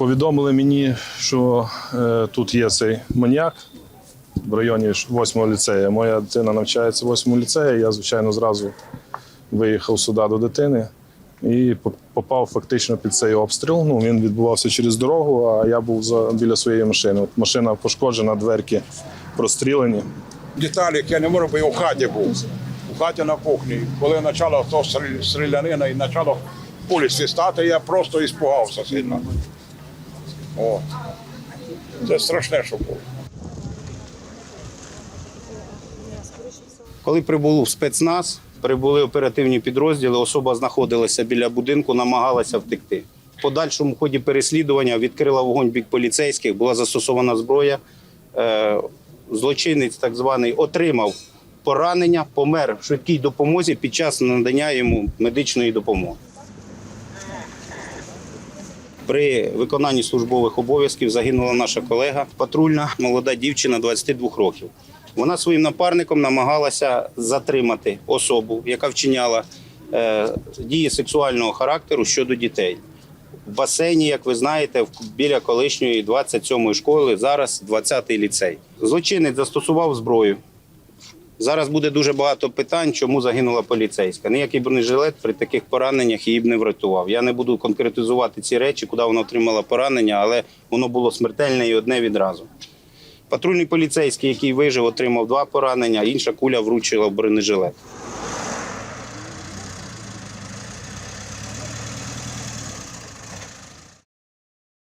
Повідомили мені, що е, тут є цей маньяк в районі 8-го ліцею. Моя дитина навчається в 8-му ліцеї. Я, звичайно, зразу виїхав сюди до дитини і попав фактично під цей обстріл. Ну, він відбувався через дорогу, а я був за, біля своєї машини. От машина пошкоджена, дверки прострілені. Віталік, я не можу, бо я в хаті був. У хаті на кухні. Коли почало то стрілянина і почало пулі свистати, я просто іспугався сильно. О. Це страшне, що було. Коли прибув спецназ, прибули оперативні підрозділи, особа знаходилася біля будинку, намагалася втекти. В подальшому ході переслідування відкрила вогонь бік поліцейських, була застосована зброя. Е, Злочинець, так званий, отримав поранення, помер в швидкій допомозі під час надання йому медичної допомоги. При виконанні службових обов'язків загинула наша колега, патрульна молода дівчина 22 років. Вона своїм напарником намагалася затримати особу, яка вчиняла е, дії сексуального характеру щодо дітей. В басейні, як ви знаєте, біля колишньої 27-ї школи, зараз 20-й ліцей. Злочинець застосував зброю. Зараз буде дуже багато питань, чому загинула поліцейська. Ніякий бронежилет при таких пораненнях її б не врятував. Я не буду конкретизувати ці речі, куди вона отримала поранення, але воно було смертельне і одне відразу. Патрульний поліцейський, який вижив, отримав два поранення, інша куля вручила в бронежилет.